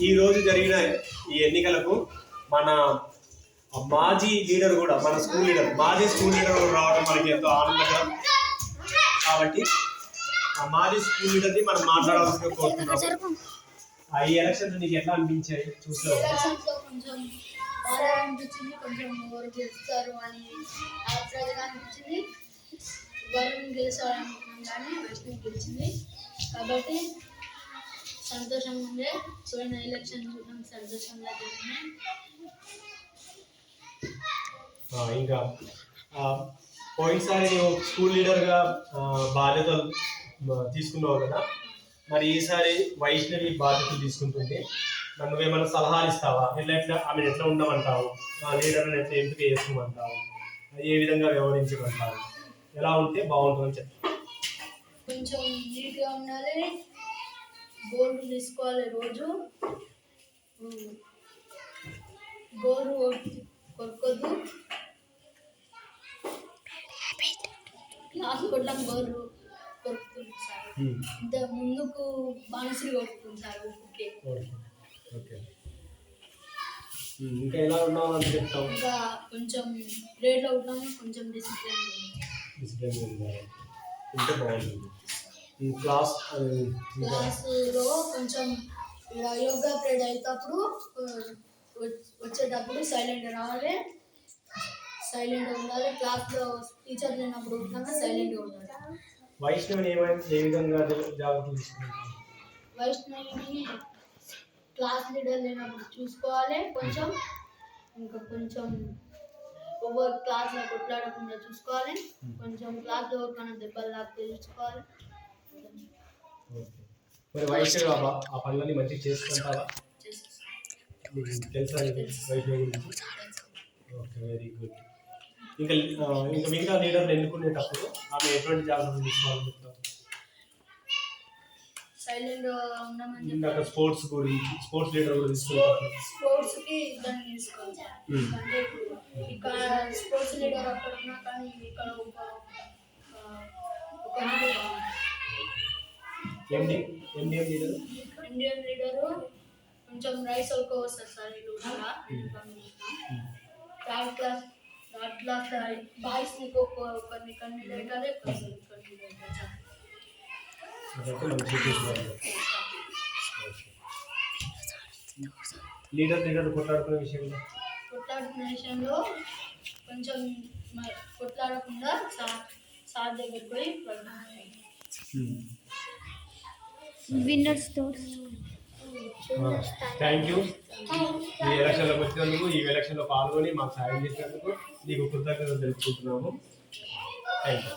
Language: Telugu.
ఈ రోజు జరిగిన ఈ ఎన్నికలకు మన మాజీ లీడర్ కూడా మన స్కూల్ లీడర్ మాజీ స్కూల్ లీడర్ కూడా రావడం మనకి ఎంతో ఆనందకరం. కాబట్టి ఆ మాజీ స్కూల్ లీడర్ని మనం మాట్లాడాల్సిందిగా కోరుతున్నాం. ఆ ఈ ఎలక్షన్ నీకు ఎట్లా అనిపించాయి? చూసావు? కొంచెం బాగా అనిపించింది కొంచెం ఎవరు గెలుస్తారు అని ఆశ్చర్యంగా అనిపించింది వరుణ్ గెలిచాడు కానీ వైష్ణవి గెలిచింది కాబట్టి సంతోషంగా ఉండే పోయిన ఎలక్షన్ చూడడం సంతోషంగా ఇంకా పోయినసారి నువ్వు స్కూల్ లీడర్గా బాధ్యతలు తీసుకున్నావు కదా మరి ఈసారి వైష్ణవి బాధ్యతలు తీసుకుంటుంది. మరి నువ్వేమైనా సలహాలు ఇస్తావా? ఎట్లా ఎట్లా ఆమె ఎట్లా ఉండమంటావు? ఆ లీడర్ని ఎట్లా ఎంపిక చేసుకోమంటావు? ఏ విధంగా వ్యవహరించమంటావు? ఎలా ఉంటే బాగుంటుందని చెప్తాను కొంచెం నీట్గా ఉండాలి. గోల్డ్ తీసుకోవాలి రోజు. గోరు కొరకొద్దు క్లాస్ కొట్టడం గోరు కొరుకుతుంది సార్ ఇంత ముందుకు బానిసలు ఓకే. ఉమ్, ఇంకా ఎలా ఉన్నావు అని చెప్తావు? ఇంకా కొంచెం రేట్లో ఉంటాము కొంచెం డిసిప్లిన్ డిసిప్లిన్ ఉండాలి. ఉంటే బాగుంటుంది. ఈ క్లాస్ క్లాసులో కొంచెం యోగా పీరియడ్ అయినప్పుడు వచ్చేటప్పుడు సైలెంట్ రావాలి. సైలెంట్ ఉండాలి. క్లాస్లో టీచర్ లేనప్పుడు ఉంటాగా సైలెంట్గా ఉండాలి. వైష్ణవిని ఏమైనా ఏ విధంగా జా- జాగ్రత్తలు తీసుకుంటారు? వైష్ణవిని క్లాస్ లీడర్ లేనప్పుడు చూసుకోవాలి. కొంచెం ఇంకా కొంచెం ఓవర్ క్లాస్లో కొట్లాడకుండా చూసుకోవాలి. కొంచెం క్లాస్లో ఎవరికైనా దెబ్బలు దాకా చూసుకోవాలి. మరి వైష్ణవి ఆ ప- ఆ పనులన్నీ మంచిగా చేసుకుంటావా? తెలుసా గురించి? Okay very good. ఇంకా ఇంకా మిగతా లీడర్లు ఎన్నుకునేటప్పుడు ఆమె ఎటువంటి జాగ్రత్తలు తీసుకోవాలని సైలెంట్ ఇందాక స్పోర్ట్స్ గురించి స్పోర్ట్స్ లీడర్ కూడా తీసుకుంటారు స్పోర్ట్స్కి దాన్ని తీసుకోవాలి అంటే ఇక్కడ స్పోర్ట్స్ లీడర్ అక్కడ ఉన్నా కానీ ఇక్కడ ఒక ఆ, ఒక MD MDM leader Indian leader కొంచెం రైస్ వస్తారు సార్ వీళ్ళు కూడా. థర్డ్ క్లాస్ థర్డ్ క్లాస్ బాయ్స్ని ఒకరిని కండిడేట్ అదే లీడర్ లీడర్ కొట్లాడుకునే విషయంలో? కొట్లాడుకునే విషయంలో కొంచెం కొట్లాడకుండా సార్ సార్ దగ్గరికి పోయి ప్రశ్నించాలి. విన్నర్స్ థ్యాంక్ యూ ఈ ఎలక్షన్లోకి వచ్చినందుకు ఈ ఎలక్షన్లో పాల్గొని మాకు సాయం చేసినందుకు నీకు కృతజ్ఞతలు తెలుపుకుంటున్నాము. Thank you